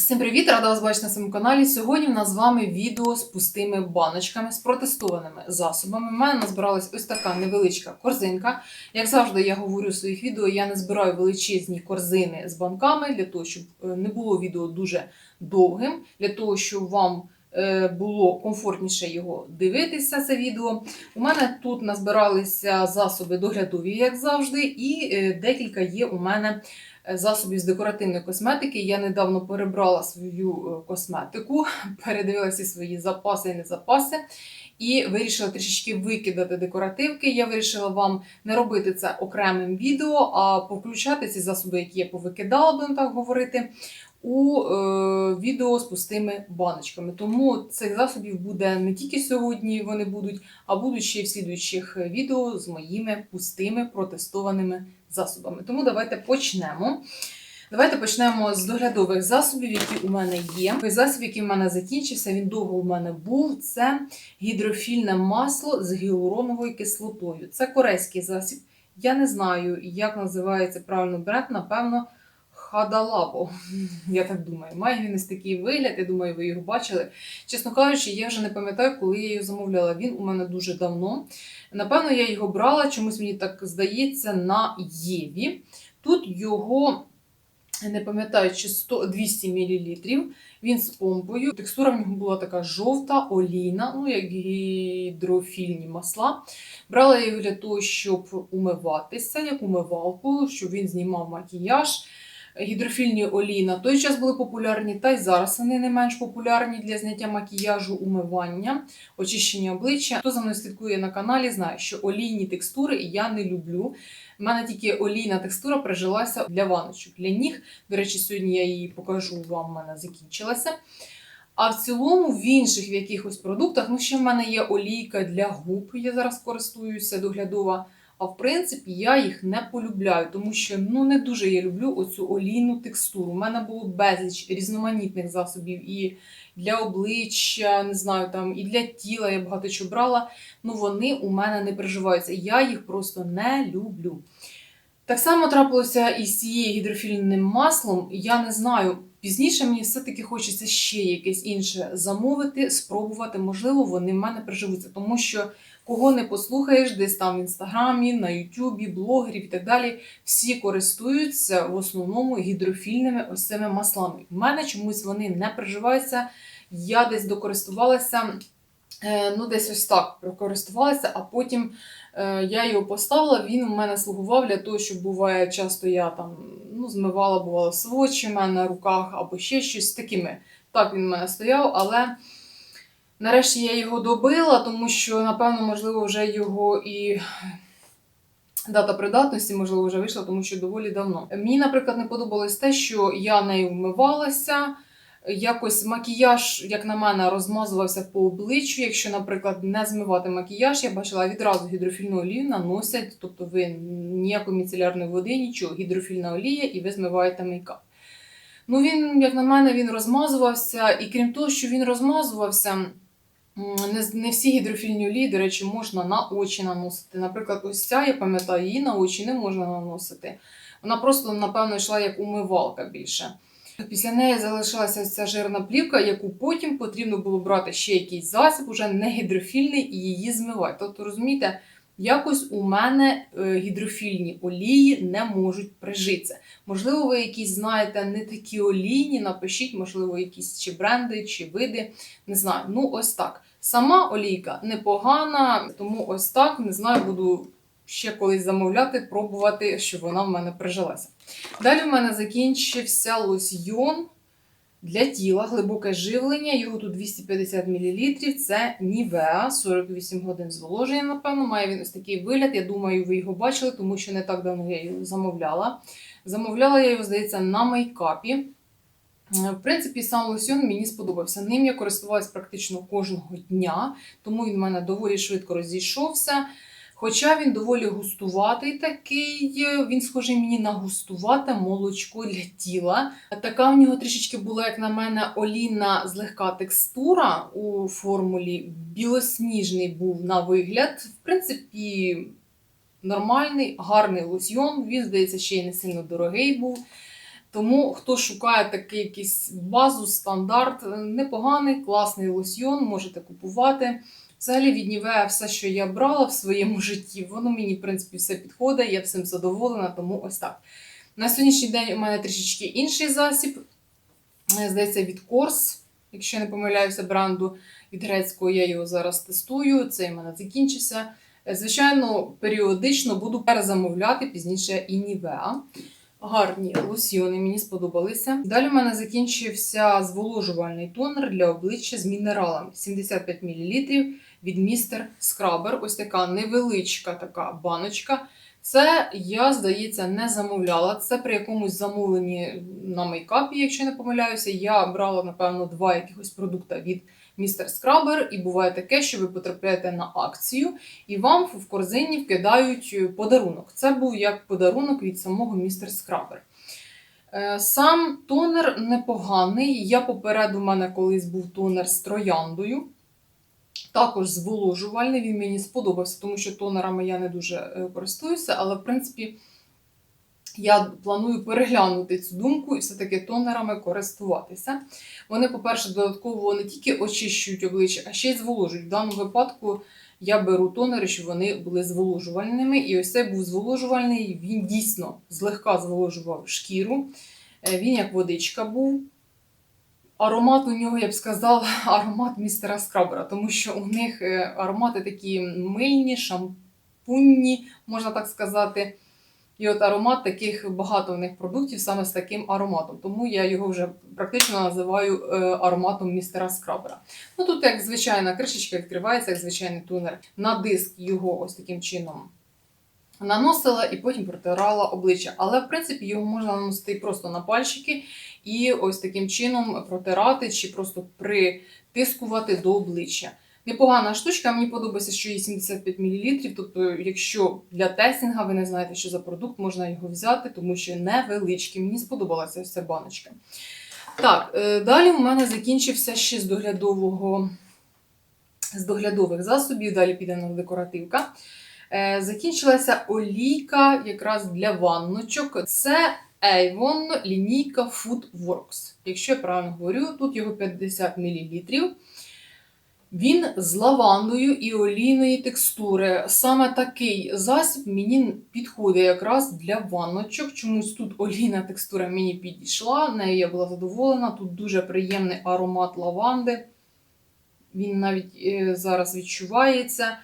Всім привіт! Рада вас бачити на своєму каналі. Сьогодні в нас з вами відео з пустими баночками, з протестованими засобами. У мене назбиралась ось така невеличка корзинка. Як завжди, я говорю в своїх відео, я не збираю величезні корзини з банками для того, щоб е, не було відео дуже довгим, для того, щоб вам е, було комфортніше його дивитися, це відео. У мене тут назбиралися засоби доглядові, як завжди, і е, декілька є у мене засобів з декоративної косметики. Я недавно перебрала свою е, косметику, передивилася свої запаси і не запаси. І вирішила трішечки викидати декоративки. Я вирішила вам не робити це окремим відео, а повключати ці засоби, які я повикидала, будемо так говорити, у е, відео з пустими баночками. Тому цих засобів буде не тільки сьогодні, вони будуть, а будуть ще й в слідуючих відео з моїми пустими протестованими засобами. Тому давайте почнемо. Давайте почнемо з доглядових засобів, які у мене є. Той засіб, який в мене закінчився, він довго у мене був. Це гідрофільне масло з гіалуроновою кислотою. Це корейський засіб. Я не знаю, як називається правильно бренд, напевно, Хадалабо. Я так думаю. Має він ось такий вигляд, я думаю, ви його бачили. Чесно кажучи, я вже не пам'ятаю, коли я його замовляла. Він у мене дуже давно. Напевно, я його брала, чомусь мені так здається, на Єві. Тут його не пам'ятаю, чи 100, 200 мл. Він з помпою. Текстура в нього була така жовта, олійна, ну як гідрофільні масла. Брала я його для того, щоб умиватися, як умивалку, щоб він знімав макіяж. Гідрофільні олії на той час були популярні, та й зараз вони не менш популярні для зняття макіяжу, умивання, очищення обличчя. Хто за мною слідкує на каналі, знає, що олійні текстури я не люблю. У мене тільки олійна текстура прижилася для ваночок, для ніг. До речі, сьогодні я її покажу вам, мене закінчилася. А в цілому, в інших в якихось продуктах, ну ще в мене є олійка для губ, я зараз користуюся доглядова. А в принципі, я їх не полюбляю, тому що ну не дуже я люблю оцю олійну текстуру. У мене було безліч різноманітних засобів і для обличчя, не знаю, там і для тіла я багато чого брала. Ну вони у мене не переживаються. Я їх просто не люблю. Так само трапилося і з цією гідрофільним маслом. Я не знаю. Пізніше мені все-таки хочеться ще якесь інше замовити, спробувати. Можливо, вони в мене приживуться, тому що кого не послухаєш, десь там в інстаграмі, на Ютубі, блогерів і так далі, всі користуються в основному гідрофільними ось цими маслами. У мене чомусь вони не приживаються. Я десь докористувалася, е, ну десь ось так прокористувалася, а потім е, я його поставила. Він у мене слугував для того, щоб буває часто я там ну, змивала, бувало свочі в мене на руках або ще щось такими. Так він у мене стояв, але. Нарешті я його добила, тому що, напевно, можливо, вже його і дата придатності, можливо, вже вийшла, тому що доволі давно. Мені, наприклад, не подобалось те, що я нею вмивалася. Якось макіяж, як на мене, розмазувався по обличчю. Якщо, наприклад, не змивати макіяж, я бачила відразу гідрофільну олію наносять, тобто ви ніякої міцелярної води, нічого, гідрофільна олія, і ви змиваєте мейкап. Ну, він, як на мене, він розмазувався, і крім того, що він розмазувався, не, всі гідрофільні олії, до речі, можна на очі наносити. Наприклад, ось ця, я пам'ятаю, її на очі не можна наносити. Вона просто, напевно, йшла як умивалка більше. Після неї залишилася ця жирна плівка, яку потім потрібно було брати ще якийсь засіб, уже не гідрофільний, і її змивати. Тобто, розумієте, якось у мене е, гідрофільні олії не можуть прижитися. Можливо, ви якісь знаєте не такі олійні, напишіть, можливо, якісь чи бренди, чи види. Не знаю. Ну, ось так. Сама олійка непогана, тому ось так, не знаю, буду ще колись замовляти, пробувати, щоб вона в мене прижилася. Далі в мене закінчився лосьйон для тіла, глибоке живлення. Його тут 250 мл. Це Нівеа, 48 годин зволоження, напевно. Має він ось такий вигляд. Я думаю, ви його бачили, тому що не так давно я його замовляла. Замовляла я його, здається, на мейкапі. В принципі, сам лосьон мені сподобався. Ним я користувалась практично кожного дня, тому він в мене доволі швидко розійшовся. Хоча він доволі густуватий такий, він схожий мені на густувате молочко для тіла. Така в нього трішечки була, як на мене, олійна злегка текстура у формулі. Білосніжний був на вигляд. В принципі, нормальний, гарний лосьйон. Він, здається, ще й не сильно дорогий був. Тому хто шукає такий якийсь базу, стандарт, е, непоганий, класний лосьйон, можете купувати. Взагалі від Нівея все, що я брала в своєму житті, воно мені, в принципі, все підходить, я всім задоволена, тому ось так. На сьогоднішній день у мене трішечки інший засіб. Е, Здається, від Корс, якщо я не помиляюся, бренду від грецького я його зараз тестую. Цей в мене закінчився. Е, Звичайно, періодично буду перезамовляти пізніше і Нівеа. Гарні лосьйони мені сподобалися. Далі в мене закінчився зволожувальний тонер для обличчя з мінералами 75 мл від Містер Скрабер. Ось така невеличка така баночка. Це я, здається, не замовляла. Це при якомусь замовленні на мейкапі, якщо не помиляюся. Я брала, напевно, два якихось продукти від Містер Скрабер, і буває таке, що ви потрапляєте на акцію, і вам в корзині вкидають е, подарунок. Це був як подарунок від самого Містер Скрабер. Е, Сам тонер непоганий. Я попереду мене колись був тонер з трояндою. Також зволожувальний, він мені сподобався, тому що тонерами я не дуже е, користуюся, але в принципі я планую переглянути цю думку і все-таки тонерами користуватися. Вони, по-перше, додатково не тільки очищують обличчя, а ще й зволожують. В даному випадку я беру тонери, щоб вони були зволожувальними. І ось цей був зволожувальний, він дійсно злегка зволожував шкіру. Е, Він як водичка був. Аромат у нього, я б сказала, аромат містера Скрабера, тому що у них е, аромати такі мильні, шампунні, можна так сказати. І от аромат таких багато в них продуктів саме з таким ароматом. Тому я його вже практично називаю е, ароматом містера Скрабера. Ну тут, як звичайна кришечка відкривається, як звичайний тунер. На диск його ось таким чином наносила і потім протирала обличчя. Але в принципі його можна наносити просто на пальчики і ось таким чином протирати чи просто притискувати до обличчя. Непогана штучка, мені подобається, що є 75 мл. Тобто, якщо для тестінга ви не знаєте, що за продукт, можна його взяти, тому що невеличкий. Мені сподобалася ця баночка. Так, е, далі у мене закінчився ще з доглядового з доглядових засобів, далі піде на декоративка. Е, Закінчилася олійка якраз для ванночок. Це Avon лінійка Food Works. Якщо я правильно говорю, тут його 50 мл. Він з лавандою і олійної текстури. Саме такий засіб мені підходить якраз для ванночок. Чомусь тут олійна текстура мені підійшла, нею я була задоволена. Тут дуже приємний аромат лаванди. Він навіть е, зараз відчувається.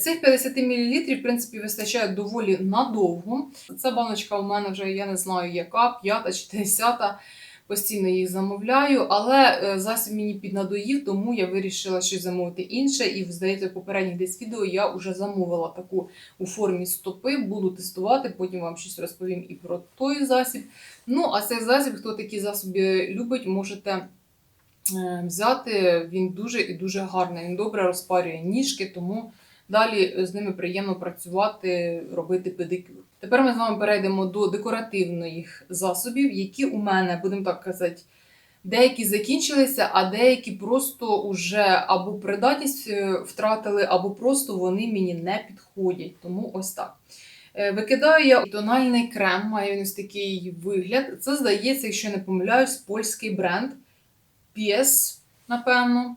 Цих 50 мл, в принципі, вистачає доволі надовго. Ця баночка у мене вже, я не знаю, яка, п'ята чи десята. Постійно їх замовляю, але е, засіб мені піднадоїв, тому я вирішила щось замовити інше. І, здається, в попередніх десь відео я вже замовила таку у формі стопи, буду тестувати, потім вам щось розповім і про той засіб. Ну, а цей засіб, хто такі засоби любить, можете е, взяти. Він дуже і дуже гарний. Він добре розпарює ніжки, тому далі з ними приємно працювати, робити педикюр. Тепер ми з вами перейдемо до декоративних засобів, які у мене, будемо так казати, деякі закінчилися, а деякі просто вже або придатність е, втратили, або просто вони мені не підходять. Тому ось так. Е, Викидаю я тональний крем, має він ось такий вигляд. Це здається, якщо не помиляюсь, польський бренд PS, напевно.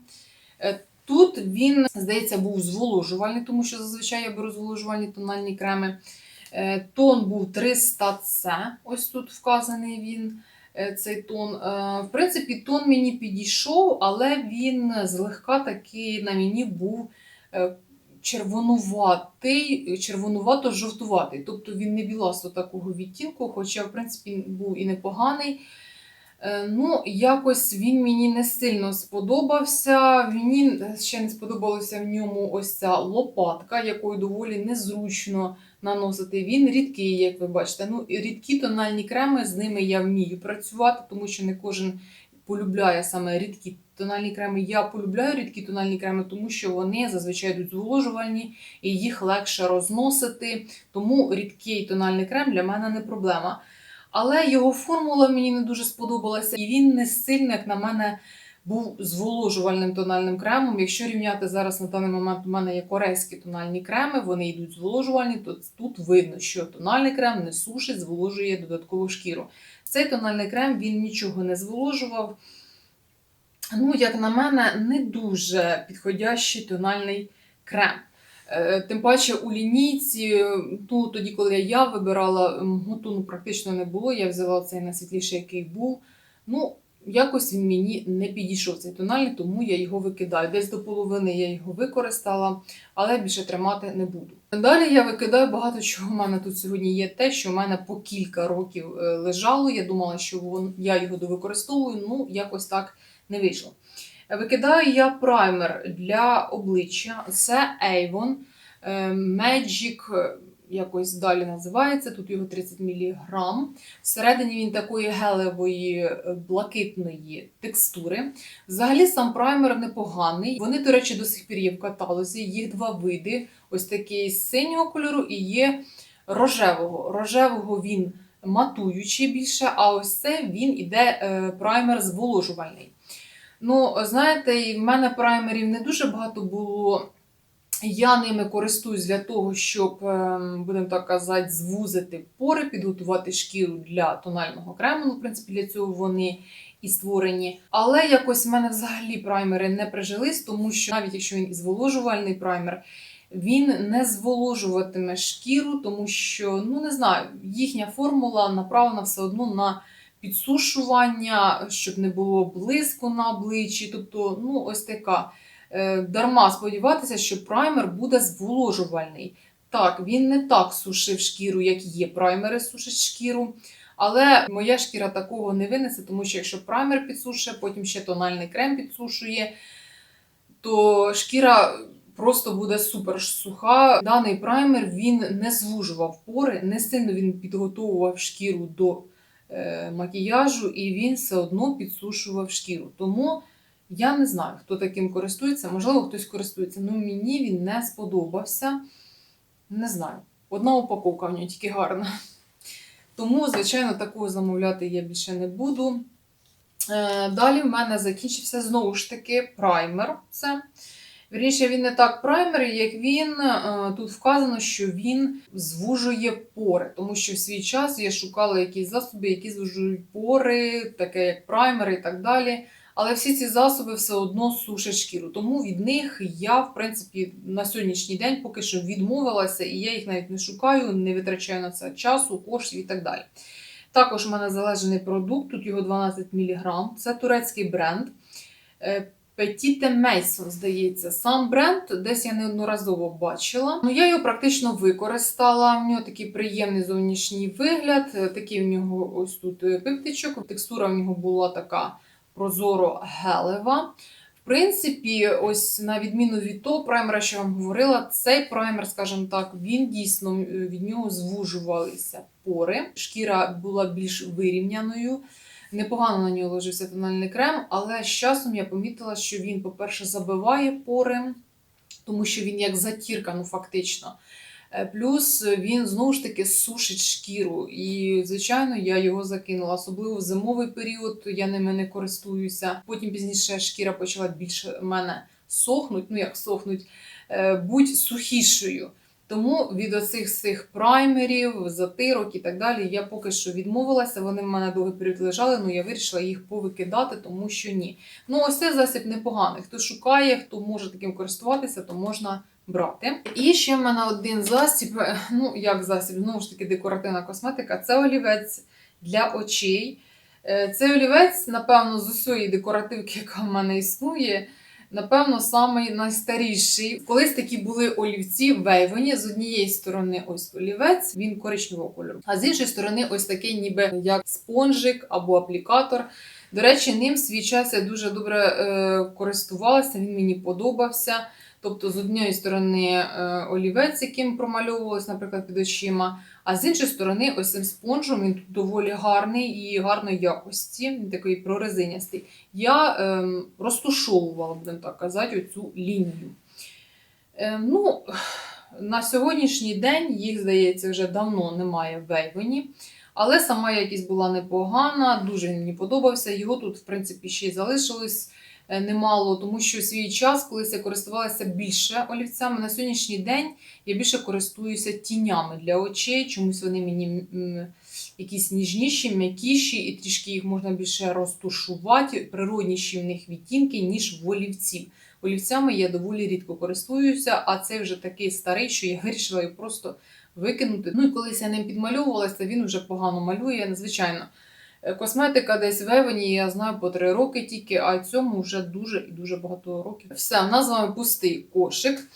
Е, Тут він, здається, був зволожувальний, тому що зазвичай я беру зволожувальні тональні креми. Е, Тон був 300 с ось тут вказаний він, е, цей тон. Е, В принципі, тон мені підійшов, але він злегка таки на мені був червонуватий, червонувато-жовтуватий. Тобто він не біласто такого відтінку, хоча, в принципі, був і непоганий. Е, Ну, якось він мені не сильно сподобався. Мені ще не сподобалося в ньому ось ця лопатка, якою доволі незручно наносити. Він рідкий, як ви бачите. Ну, рідкі тональні креми, з ними я вмію працювати, тому що не кожен полюбляє саме рідкі тональні креми. Я полюбляю рідкі тональні креми, тому що вони зазвичай йдуть зволожувальні і їх легше розносити. Тому рідкий тональний крем для мене не проблема. Але його формула мені не дуже сподобалася, і він не сильно, як на мене, був зволожувальним тональним кремом. Якщо рівняти зараз на даний момент, у мене є корейські тональні креми, вони йдуть зволожувальні, то тут видно, що тональний крем не сушить, зволожує додаткову шкіру. Цей тональний крем він нічого не зволожував. Ну, як на мене, не дуже підходящий тональний крем. Е, Тим паче у лінійці, ну тоді, коли я вибирала, гутуну практично не було. Я взяла цей найсвітліший, який був. Ну, якось він мені не підійшов цей тональний, тому я його викидаю. Десь до половини я його використала, але більше тримати не буду. Далі я викидаю багато чого. У мене тут сьогодні є те, що в мене по кілька років е, лежало. Я думала, що я його довикористовую, ну якось так не вийшло. Викидаю я праймер для обличчя. Це Avon е, Magic, е, якось далі називається. Тут його 30 мг. Всередині він такої гелевої е, блакитної текстури. Взагалі сам праймер непоганий. Вони, до речі, до сих пір є в каталозі. Їх два види: ось такий з синього кольору і є рожевого. Рожевого він матуючий більше, а ось це він іде праймер зволожувальний. Ну, знаєте, і в мене праймерів не дуже багато було. Я ними користуюсь для того, щоб, ем, будемо так казати, звузити пори, підготувати шкіру для тонального крему. Ну, в принципі, для цього вони і створені. Але якось в мене взагалі праймери не прижились, тому що навіть якщо він і зволожувальний праймер, він не зволожуватиме шкіру, тому що, ну не знаю, їхня формула направлена все одно на підсушування, щоб не було блиску на обличчі. Тобто, ну, ось така. Е, Дарма сподіватися, що праймер буде зволожувальний. Так, він не так сушив шкіру, як є праймери сушать шкіру. Але моя шкіра такого не винесе, тому що якщо праймер підсушує, потім ще тональний крем підсушує, то шкіра просто буде супер суха. Даний праймер він не звужував пори, не сильно він підготовував шкіру до макіяжу, і він все одно підсушував шкіру. Тому я не знаю, хто таким користується. Можливо, хтось користується. Ну мені він не сподобався. Не знаю. Одна упаковка в нього тільки гарна. Тому, звичайно, такого замовляти я більше не буду. Е, Далі в мене закінчився знову ж таки праймер. Це. Вірніше, він не так праймер, як він. е, Тут вказано, що він звужує пори, тому що в свій час я шукала якісь засоби, які звужують пори, таке як праймери і так далі. Але всі ці засоби все одно сушать шкіру. Тому від них я, в принципі, на сьогоднішній день поки що відмовилася, і я їх навіть не шукаю, не витрачаю на це часу, коштів і так далі. Також у мене залежений продукт, тут його 12 мг. Це турецький бренд. Е, Petite Mason, здається, сам бренд, десь я неодноразово бачила. Ну, я його практично використала. В нього такий приємний зовнішній вигляд, е, такий в нього ось тут е, пиптичок. Текстура в нього була така прозоро гелева. В принципі, ось на відміну від того праймера, що я вам говорила, цей праймер, скажімо так, він дійсно е, від нього звужувалися пори. Шкіра була більш вирівняною. Непогано на нього ложився тональний крем, але з часом я помітила, що він, по-перше, забиває пори, тому що він як затірка, ну фактично. Е, Плюс він знову ж таки сушить шкіру. І, звичайно, я його закинула. Особливо в зимовий період я ними не користуюся. Потім пізніше шкіра почала більше мене сохнуть, ну як сохнуть, е, будь сухішою. Тому від оцих цих праймерів, затирок і так далі я поки що відмовилася. Вони в мене довгий період лежали, але я вирішила їх повикидати, тому що ні. Ну, ось цей засіб непоганий. Хто шукає, хто може таким користуватися, то можна брати. І ще в мене один засіб, е, ну як засіб, знову ж таки, декоративна косметика це олівець для очей. Е, Цей олівець, напевно, з усієї декоративки, яка в мене існує, напевно, самий найстаріший. Колись такі були олівці в Вейвені. З однієї сторони, ось олівець, він коричневого кольору, а з іншої сторони, ось такий, ніби як спонжик або аплікатор. До речі, ним свій час я дуже добре е, користувалася, він мені подобався. Тобто, з однієї сторони е, олівець, яким промальовувалось, наприклад, під очима, а з іншої сторони, ось цим спонжем він тут доволі гарний і гарної якості, він такий прорезинястий. Я ем, розтушовувала, будемо так казати, оцю лінію. Ем, ну, на сьогоднішній день їх, здається, вже давно немає в Вейвені. Але сама якість була непогана, дуже мені подобався. Його тут, в принципі, ще й залишилось немало, тому що свій час, колись я користувалася більше олівцями. На сьогоднішній день я більше користуюся тінями для очей. Чомусь вони мені якісь ніжніші, м'якіші, і трішки їх можна більше розтушувати, природніші в них відтінки, ніж в олівців. Олівцями я доволі рідко користуюся, а цей вже такий старий, що я вирішила його просто викинути. Ну і колись я ним підмальовувалася, він вже погано малює, надзвичайно. Е, Косметика десь в Евені, я знаю, по три роки тільки, а цьому вже дуже і дуже багато років. Все, в нас з вами пустий кошик.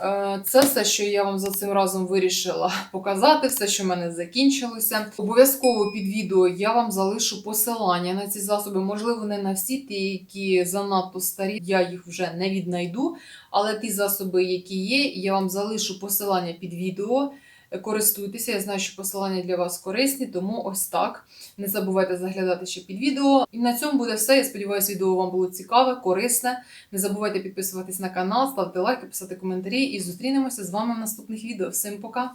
Е, Це все, що я вам за цим разом вирішила показати, все, що в мене закінчилося. Обов'язково під відео я вам залишу посилання на ці засоби. Можливо, не на всі ті, які занадто старі, я їх вже не віднайду. Але ті засоби, які є, я вам залишу посилання під відео. Користуйтеся, я знаю, що посилання для вас корисні, тому ось так. Не забувайте заглядати ще під відео. І на цьому буде все. Я сподіваюся, відео вам було цікаве, корисне. Не забувайте підписуватись на канал, ставити лайки, писати коментарі і зустрінемося з вами в наступних відео. Всім пока!